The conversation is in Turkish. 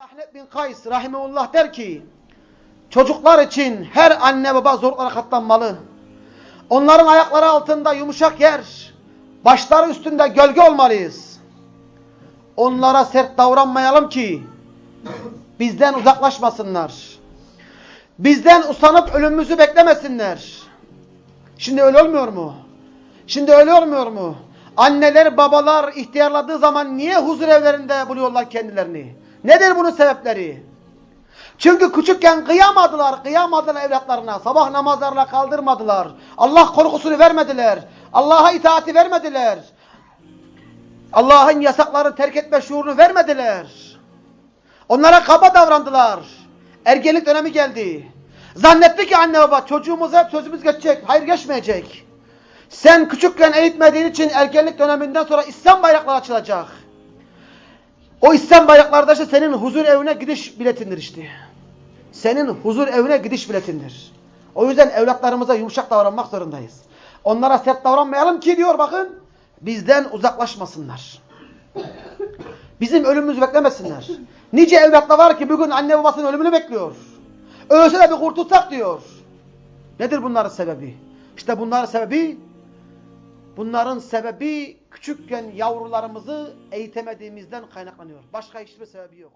Ahlet bin Kays rahimeullah der ki çocuklar için her anne baba zorluklara katlanmalı. Onların ayakları altında yumuşak yer, başları üstünde gölge olmalıyız. Onlara sert davranmayalım ki bizden uzaklaşmasınlar. Bizden usanıp ölümümüzü beklemesinler. Şimdi öyle olmuyor mu? Şimdi öyle olmuyor mu? Anneler, babalar ihtiyarladığı zaman niye huzur evlerinde buluyorlar kendilerini? Nedir bunun sebepleri? Çünkü küçükken kıyamadılar, kıyamadılar evlatlarına. Sabah namazlarına kaldırmadılar. Allah korkusunu vermediler. Allah'a itaati vermediler. Allah'ın yasaklarını terk etme şuurunu vermediler. Onlara kaba davrandılar. Ergenlik dönemi geldi. Zannetti ki anne baba çocuğumuza sözümüz geçecek. Hayır geçmeyecek. Sen küçükken eğitmediğin için ergenlik döneminden sonra İslam bayrakları açılacak. O İslam bayrakları da işte senin huzur evine gidiş biletindir işte. Senin huzur evine gidiş biletindir. O yüzden evlatlarımıza yumuşak davranmak zorundayız. Onlara sert davranmayalım ki diyor bakın. Bizden uzaklaşmasınlar. Bizim ölümümüzü beklemesinler. Nice evlatlar var ki bugün anne babasının ölümünü bekliyor. Ölse de bir kurtulsak diyor. Nedir bunların sebebi? İşte bunların sebebi bunların sebebi küçükken yavrularımızı eğitemediğimizden kaynaklanıyor. Başka hiçbir sebebi yok.